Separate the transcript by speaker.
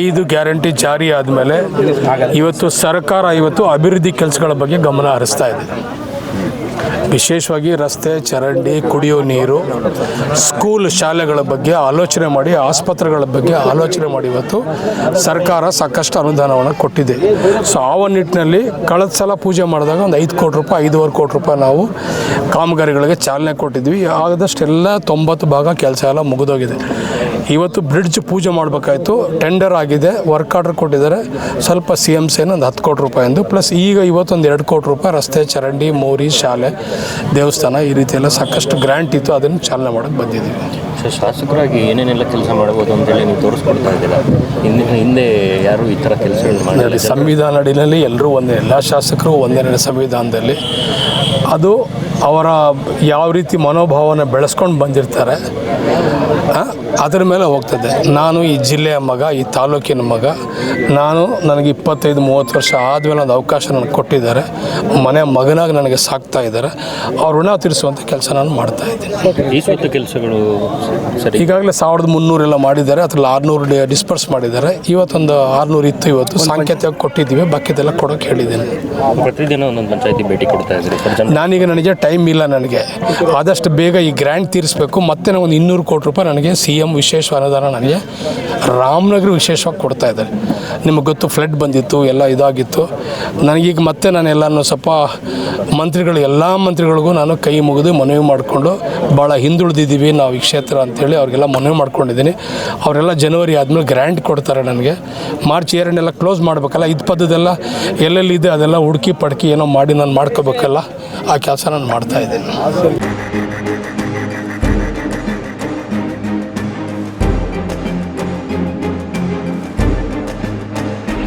Speaker 1: ಐದು ಗ್ಯಾರಂಟಿ ಜಾರಿ ಆದಮೇಲೆ ಇವತ್ತು ಸರ್ಕಾರ ಇವತ್ತು ಅಭಿವೃದ್ಧಿ ಕೆಲಸಗಳ ಬಗ್ಗೆ ಗಮನ ಹರಿಸ್ತಾ ಇದೆ. ವಿಶೇಷವಾಗಿ ರಸ್ತೆ, ಚರಂಡಿ, ಕುಡಿಯೋ ನೀರು, ಸ್ಕೂಲ್ ಶಾಲೆಗಳ ಬಗ್ಗೆ ಆಲೋಚನೆ ಮಾಡಿ, ಆಸ್ಪತ್ರೆಗಳ ಬಗ್ಗೆ ಆಲೋಚನೆ ಮಾಡಿ ಇವತ್ತು ಸರ್ಕಾರ ಸಾಕಷ್ಟು ಅನುದಾನವನ್ನು ಕೊಟ್ಟಿದೆ. ಸೊ ಆ ಒಂದು ನಿಟ್ಟಿನಲ್ಲಿ ಕಳೆದ ಸಲ ಪೂಜೆ ಮಾಡಿದಾಗ ಒಂದು ಐದು ಕೋಟಿ ರೂಪಾಯಿ, ಐದೂವರೆ ಕೋಟಿ ರೂಪಾಯಿ ನಾವು ಕಾಮಗಾರಿಗಳಿಗೆ ಚಾಲನೆ ಕೊಟ್ಟಿದ್ವಿ. ಆದಷ್ಟೆಲ್ಲ ತೊಂಬತ್ತು ಭಾಗ ಕೆಲಸ ಎಲ್ಲ ಮುಗಿದೋಗಿದೆ. ಇವತ್ತು ಬ್ರಿಡ್ಜ್ ಪೂಜೆ ಮಾಡಬೇಕಾಯ್ತು. ಟೆಂಡರ್ ಆಗಿದೆ. ವರ್ಕ್ ಆರ್ಡರ್ ಕೊಟ್ಟಿದ್ದಾರೆ. ಸ್ವಲ್ಪ ಸಿ ಎಂ ಸಿ ಒಂದು ಹತ್ತು ಕೋಟಿ ರೂಪಾಯಿ ಎಂದು. ಪ್ಲಸ್ ಈಗ ಇವತ್ತೊಂದು ಎರಡು ಕೋಟಿ ರೂಪಾಯಿ ರಸ್ತೆ ಚರಂಡಿ ಮೋರಿ ಶಾಲೆ ದೇವಸ್ಥಾನ ಈ ರೀತಿ ಎಲ್ಲ ಸಾಕಷ್ಟು ಗ್ರ್ಯಾಂಟ್ ಇತ್ತು. ಅದನ್ನು ಚಾಲನೆ ಮಾಡೋಕ್ಕೆ ಬಂದಿದ್ದೀವಿ.
Speaker 2: ಶಾಸಕರಾಗಿ ಏನೇನೆಲ್ಲ ಕೆಲಸ ಮಾಡ್ಬೋದು ಅಂತೇಳಿ ನೀವು ತೋರಿಸ್ಕೊಡ್ತಾ ಇದ್ದೀರಾ? ಹಿಂದೆ ಹಿಂದೆ ಯಾರು ಈ ಥರ
Speaker 1: ಕೆಲಸ
Speaker 2: ಮಾಡಿ
Speaker 1: ಸಂವಿಧಾನ ಅಡಿನಲ್ಲಿ ಎಲ್ಲರೂ ಒಂದೇ ಎಲ್ಲ ಶಾಸಕರು ಒಂದೇ ಸಂವಿಧಾನದಲ್ಲಿ. ಅದು ಅವರ ಯಾವ ರೀತಿ ಮನೋಭಾವನ ಬೆಳೆಸ್ಕೊಂಡು ಬಂದಿರ್ತಾರೆ ಅದರ ಮೇಲೆ ಹೋಗ್ತದೆ. ನಾನು ಈ ಜಿಲ್ಲೆಯ ಮಗ ಈ ತಾಲೂಕಿನ ಮಗ. ನಾನು ನನಗೆ ಇಪ್ಪತ್ತೈದು ಮೂವತ್ತು ವರ್ಷ ಆದಮೇಲೆ ಒಂದು ಅವಕಾಶ ನನಗೆ ಕೊಟ್ಟಿದ್ದಾರೆ. ಮನೆ ಮಗನಾಗಿ ನನಗೆ ಸಾಕ್ತಾ ಇದ್ದಾರೆ. ಅವ್ರ ಋಣ ತೀರಿಸುವಂಥ ಕೆಲಸ ನಾನು ಮಾಡ್ತಾ ಇದ್ದೀನಿ.
Speaker 2: ಕೆಲಸಗಳು ಸರಿ.
Speaker 1: ಈಗಾಗಲೇ ಸಾವಿರದ ಮುನ್ನೂರೆಲ್ಲ ಮಾಡಿದ್ದಾರೆ. ಅದ್ರಲ್ಲಿ ಆರುನೂರು ಡಿಸ್ಪರ್ಸ್ ಮಾಡಿದ್ದಾರೆ. ಇವತ್ತೊಂದು ಆರುನೂರು ಇತ್ತು ಇವತ್ತು. ಸಾಂಕೇತಿಕ ಕೊಟ್ಟಿದ್ದೀವಿ. ಬಾಕಿದೆಲ್ಲ ಕೊಡೋಕೆ ಹೇಳಿದ್ದೀನಿ.
Speaker 2: ಪ್ರತಿದಿನ ಒಂದೊಂದು ಪಂಚಾಯತಿ ಭೇಟಿ ಕೊಡ್ತಾ ಇದ್ದೀನಿ
Speaker 1: ನಾನೀಗ ನನಗೆ ಟೈಮ್ ಇಲ್ಲ ನನಗೆ. ಆದಷ್ಟು ಬೇಗ ಈ ಗ್ರ್ಯಾಂಡ್ ತೀರಿಸಬೇಕು. ಮತ್ತೆ ಒಂದು ಇನ್ನೂರು ಕೋಟಿ ರೂಪಾಯಿ ನನಗೆ ಸಿ ಎಂ ವಿಶೇಷ ಅನುದಾನ ನನಗೆ ರಾಮನಗರ ವಿಶೇಷವಾಗಿ ಕೊಡ್ತಾ ಇದ್ದಾರೆ. ನಿಮಗೆ ಗೊತ್ತು ಫ್ಲಡ್ ಬಂದಿತ್ತು, ಎಲ್ಲ ಇದಾಗಿತ್ತು. ನನಗೀಗ ಮತ್ತೆ ನಾನು ಎಲ್ಲನೂ ಸ್ವಲ್ಪ ಮಂತ್ರಿಗಳು, ಎಲ್ಲ ಮಂತ್ರಿಗಳಿಗೂ ನಾನು ಕೈ ಮುಗಿದು ಮನವಿ ಮಾಡಿಕೊಂಡು ಭಾಳ ಹಿಂದುಳಿದಿದ್ದೀವಿ ನಾವು ಈ ಕ್ಷೇತ್ರ ಅಂತೇಳಿ ಅವ್ರಿಗೆಲ್ಲ ಮನವಿ ಮಾಡ್ಕೊಂಡಿದ್ದೀನಿ. ಅವರೆಲ್ಲ ಜನವರಿ ಆದಮೇಲೆ ಗ್ರ್ಯಾಂಟ್ ಕೊಡ್ತಾರೆ ನನಗೆ. ಮಾರ್ಚ್ ಎರಡನೆಲ್ಲ ಕ್ಲೋಸ್ ಮಾಡಬೇಕಲ್ಲ ಇದು ಪದ್ದದೆಲ್ಲ ಎಲ್ಲೆಲ್ಲಿದೆ ಅದೆಲ್ಲ ಹುಡುಕಿ ಪಡ್ಕಿ ಏನೋ ಮಾಡಿ ನಾನು ಮಾಡ್ಕೋಬೇಕಲ್ಲ, ಆ ಕೆಲಸ ನಾನು ಮಾಡ್ತಾ ಇದ್ದೀನಿ.